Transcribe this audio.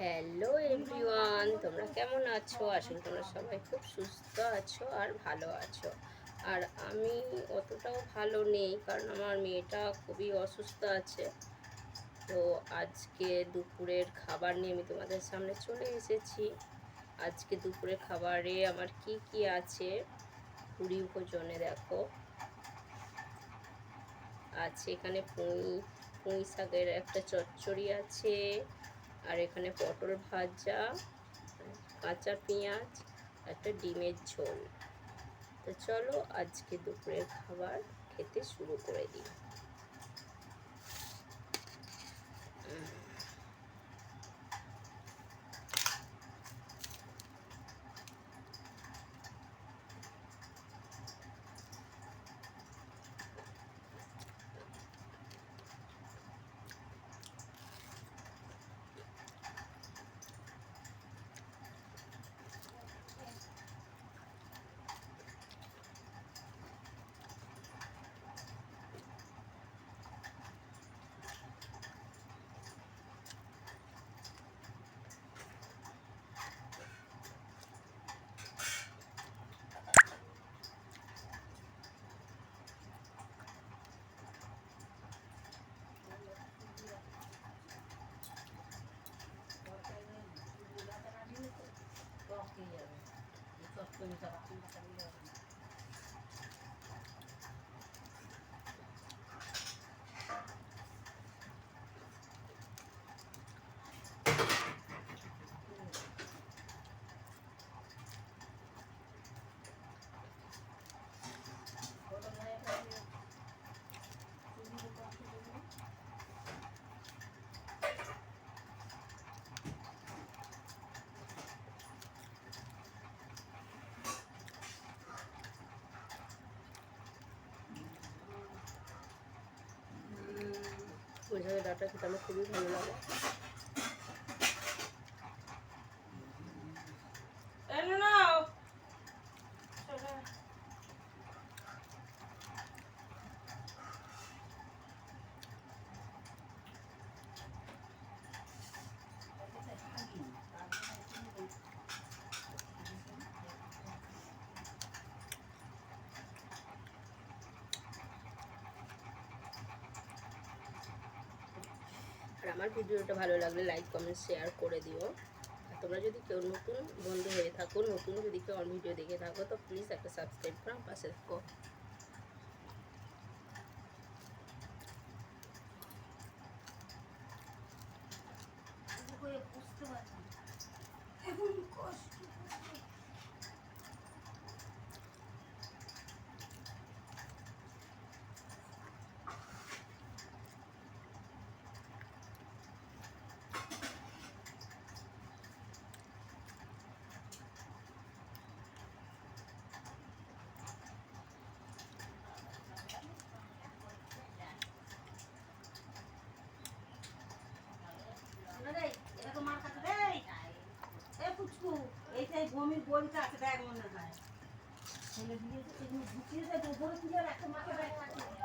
Hello everyone তোমরা কেমন আছো? আসলে তোমরা সবাই খুব সুস্থ আছো আর ভালো আছো। আর আমি অতটাও ভালো নেই, কারণ আমার মেয়েটা খুবই অসুস্থ আছে। তো আজকে দুপুরের খাবার নিয়ে আমি তোমাদের সামনে চলে এসেছি। আজকে দুপুরের খাবারে আমার কি কি আছে? পুরি ভোজনে দেখো। আছে এখানে পুঁই পুঁই শাকের একটা চচ্চড়ি আছে। আর এখানে পটল ভাজা, কাঁচা পেঁয়াজ, একটা ডিমের ঝোল। তো চলো আজকে দুপুরের খাবার খেতে শুরু করে দিই। পুঁইশাকের ডাটা খেতে আমার খুবই ভালো লাগে আর আমার ভিডিওটা ভালো লাগলে লাইক কমেন্ট শেয়ার করে দিও। আর তোমরা যদি কেউ নতুন বন্ধু হয়ে থাকো, নতুন যদি কেউ আমার ভিডিও দেখে থাকো, তো প্লিজ একটা সাবস্ক্রাইব করো পাশে থাকো। বমির বইটা আছে, ব্যাগ মনে হয়। ছেলে এগুলো ঢুকিয়ে দেয় উপরে দিয়ে একটা মাথা ব্যাগ থাকে